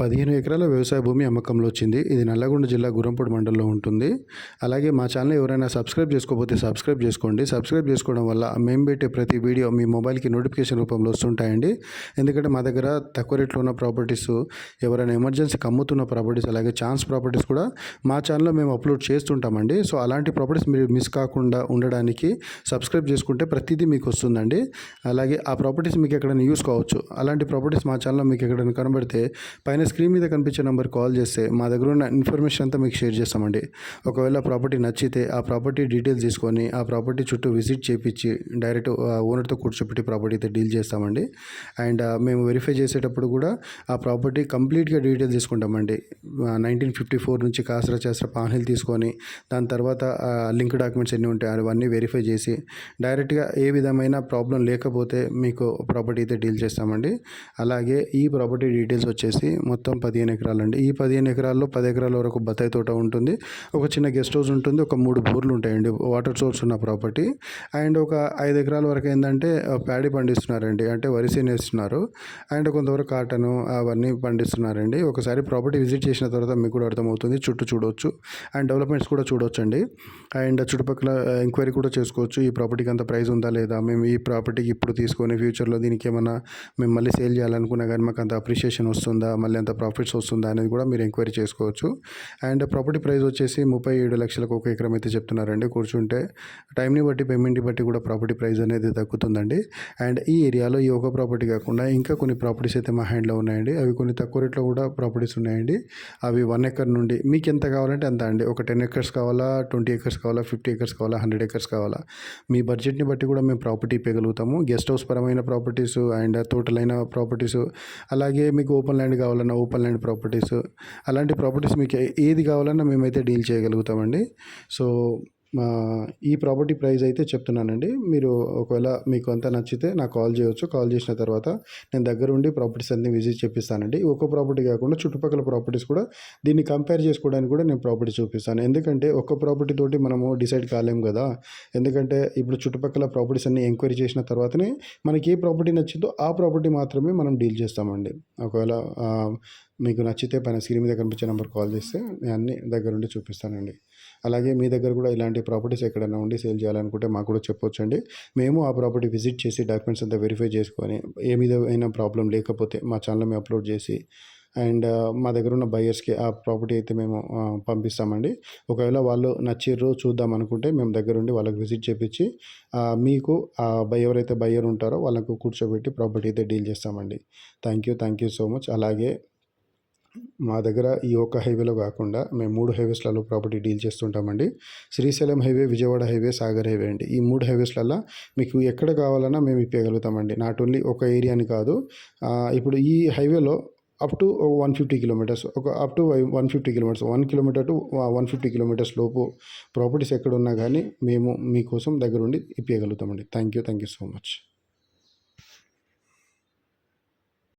పదిహేను ఎకరాల వ్యవసాయ భూమి అమ్మకంలో వచ్చింది. ఇది నల్లగొండ జిల్లా గురంపూడి మండలంలో ఉంటుంది. అలాగే మా ఛానల్ ఎవరైనా సబ్స్క్రైబ్ చేసుకోకపోతే సబ్స్క్రైబ్ చేసుకోండి. సబ్స్క్రైబ్ చేసుకోవడం వల్ల మేము పెట్టే ప్రతి వీడియో మీ మొబైల్కి నోటిఫికేషన్ రూపంలో వస్తుంటాయండి. ఎందుకంటే మా దగ్గర తక్కువ రేట్లో ఉన్న ప్రాపర్టీస్ ఎవరైనా ఎమర్జెన్సీకి అమ్ముతున్న ప్రాపర్టీస్ అలాగే ఛాన్స్ ప్రాపర్టీస్ కూడా మా ఛానల్లో మేము అప్లోడ్ చేస్తుంటామండి. సో అలాంటి ప్రాపర్టీస్ మీరు మిస్ కాకుండా ఉండడానికి సబ్స్క్రైబ్ చేసుకుంటే ప్రతిదీ మీకు వస్తుందండి. అలాగే ఆ ప్రాపర్టీస్ మీకు ఎక్కడైనా యూస్ కావచ్చు. అలాంటి ప్రాపర్టీస్ మా ఛానల్లో మీకు ఎక్కడైనా కనబడితే పైన స్క్రీన్ మీద కనిపించే నెంబర్ కాల్ చేస్తే మా దగ్గర ఉన్న ఇన్ఫర్మేషన్ అంతా మీకు షేర్ చేస్తామండి. ఒకవేళ ప్రాపర్టీ నచ్చితే ఆ ప్రాపర్టీ డీటెయిల్స్ తీసుకొని ఆ ప్రాపర్టీ చుట్టూ విజిట్ చేపించి డైరెక్ట్ ఓనర్తో కూర్చోపెట్టి ప్రాపర్టీ అయితే డీల్ చేస్తామండి. అండ్ మేము వెరిఫై చేసేటప్పుడు కూడా ఆ ప్రాపర్టీ కంప్లీట్గా డీటెయిల్స్ తీసుకుంటామండి. నైన్టీన్ ఫిఫ్టీ ఫోర్ నుంచి కాసరా చేసరా పానీలు తీసుకొని దాని తర్వాత లింక్ డాక్యుమెంట్స్ ఎన్ని ఉంటాయి అవన్నీ వెరిఫై చేసి డైరెక్ట్గా ఏ విధమైన ప్రాబ్లం లేకపోతే మీకు ప్రాపర్టీ అయితే డీల్ చేస్తామండి. అలాగే ఈ ప్రాపర్టీ డీటెయిల్స్ వచ్చేసి మొత్తం పదిహేను ఎకరాలు అండి ఈ పదిహేను ఎకరాల్లో పది ఎకరాల వరకు బత్తాయి తోట ఉంటుంది. ఒక చిన్న గెస్ట్ హౌస్ ఉంటుంది. ఒక మూడు బోర్లు ఉంటాయండి. వాటర్ సోర్స్ ఉన్న ప్రాపర్టీ. అండ్ ఒక ఐదు ఎకరాల వరకు ఏంటంటే ప్యాడీ పండిస్తున్నారండి. అంటే వరి వేస్తున్నారు. అండ్ కొంతవరకు కాటన్ అవన్నీ పండిస్తున్నారండి. ఒకసారి ప్రాపర్టీ విజిట్ చేసిన తర్వాత మీకు కూడా అర్థమవుతుంది. చుట్టూ చూడవచ్చు అండ్ డెవలప్మెంట్స్ కూడా చూడవచ్చు అండి అండ్ చుట్టుపక్కల ఎంక్వైరీ కూడా చేసుకోవచ్చు. ఈ ప్రాపర్టీకి అంత ప్రైస్ ఉందా లేదా? మేము ఈ ప్రాపర్టీకి ఇప్పుడు తీసుకొని ఫ్యూచర్లో దీనికి ఏమన్నా మేము మళ్ళీ సేల్ చేయాలనుకున్నా కానీ మాకు అంత అప్రిషియేషన్ వస్తుందా? మళ్ళీ ఎంత ప్రాఫిట్స్ వస్తుందా అనేది కూడా మీరు ఎంక్వైరీ చేసుకోవచ్చు. అండ్ ప్రాపర్టీ ప్రైస్ వచ్చేసి ముప్పై ఏడు లక్షలకు ఒక ఎకరం అయితే చెప్తున్నారండి. కూర్చుంటే టైంని బట్టి పేమెంట్ని బట్టి కూడా ప్రాపర్టీ ప్రైస్ అనేది తగ్గుతుందండి. అండ్ ఈ ఏరియాలో ఈ ఒక ప్రాపర్టీ కాకుండా ఇంకా కొన్ని ప్రాపర్టీస్ అయితే మా హ్యాండ్లో ఉన్నాయండి. అవి కొన్ని తక్కువ రేట్లో కూడా ప్రాపర్టీస్ ఉన్నాయండి. అవి వన్ ఎకర్ నుండి మీకు ఎంత కావాలంటే అంత అండి. ఒక టెన్ ఎకర్స్ కావాలా ట్వంటీ ఎకర్స్ కావాలా ఫిఫ్టీ ఎకర్స్ కావాలా హండ్రెడ్ ఎకర్స్ కావాలా. మీ బడ్జెట్ని బట్టి కూడా మేము ప్రాపర్టీ ఇవ్వగలుగుతాము గెస్ట్ హౌస్ పరమైన ప్రాపర్టీస్ అండ్ తోటలైన ప్రాపర్టీస్ అలాగే మీకు ఓపెన్ ల్యాండ్ కావాలన్నా ఓపెన్ ల్యాండ్ ప్రాపర్టీస్. అలాంటి ప్రాపర్టీస్ మీకు ఏది కావాలన్నా మేమైతే డీల్ చేయగలుగుతామండి. సో ఈ ప్రాపర్టీ ప్రైస్ అయితే చెప్తున్నానండి. మీరు ఒకవేళ మీకు అంతా నచ్చితే నాకు కాల్ చేయవచ్చు కాల్ చేసిన తర్వాత నేను దగ్గర ఉండి ప్రాపర్టీస్ అన్ని విజిట్ చెప్పిస్తానండి ఒక్కో ప్రాపర్టీ కాకుండా చుట్టుపక్కల ప్రాపర్టీస్ కూడా దీన్ని కంపేర్ చేసుకోవడానికి కూడా నేను ప్రాపర్టీ చూపిస్తాను. ఎందుకంటే ఒక్క ప్రాపర్టీ తోటి మనము డిసైడ్ కాలేం కదా. ఎందుకంటే ఇప్పుడు చుట్టుపక్కల ప్రాపర్టీస్ అన్ని ఎంక్వైరీ చేసిన తర్వాతనే మనకి ఏ ప్రాపర్టీ నచ్చిందో ఆ ప్రాపర్టీ మాత్రమే మనం డీల్ చేస్తామండి. ఒకవేళ మీకు నచ్చితే పైన స్క్రీన్ మీద కనిపించే నెంబర్ కాల్ చేస్తే నేను అన్ని దగ్గరుండి చూపిస్తానండి. అలాగే మీ దగ్గర కూడా ఇలాంటి ప్రాపర్టీస్ ఎక్కడైనా ఉండి సేల్ చేయాలనుకుంటే మాకు కూడా చెప్పొచ్చండి. మేము ఆ ప్రాపర్టీ విజిట్ చేసి డాక్యుమెంట్స్ అంతా వెరిఫై చేసుకొని ఏ విధమైన ప్రాబ్లం లేకపోతే మా ఛానల్లో మేము అప్లోడ్ చేసి అండ్ మా దగ్గర ఉన్న బయర్స్కి ఆ ప్రాపర్టీ అయితే మేము పంపిస్తామండి. ఒకవేళ వాళ్ళు నచ్చిర్రు చూద్దాం అనుకుంటే మేము దగ్గరుండి వాళ్ళకి విజిట్ చేపించి మీకు ఎవరైతే బయ్యర్ ఉంటారో వాళ్ళకు కూర్చోబెట్టి ప్రాపర్టీ అయితే డీల్ చేస్తామండి. Thank you thank you so much. అలాగే మా దగ్గర ఈ ఒక్క హైవేలో కాకుండా మేము మూడు హైవేస్లలో property deal చేస్తుంటామండి. Srisailam highway Vijayawada highway Sagar highway అండి. ఈ మూడు హైవేస్లలో మీకు ఎక్కడ కావాలన్నా మేము ఇప్పగలుగుతామండి నాట్ ఓన్లీ ఒక ఏరియాని కాదు. ఇప్పుడు ఈ హైవేలో up to one fifty kilometres ఒక up to one fifty kilometres one kilometre to one fifty kilometres లోపు ప్రాపర్టీస్ ఎక్కడ ఉన్నా కానీ మేము మీకోసం దగ్గరుండి ఇప్పగలుగుతామండి thank you thank you so much.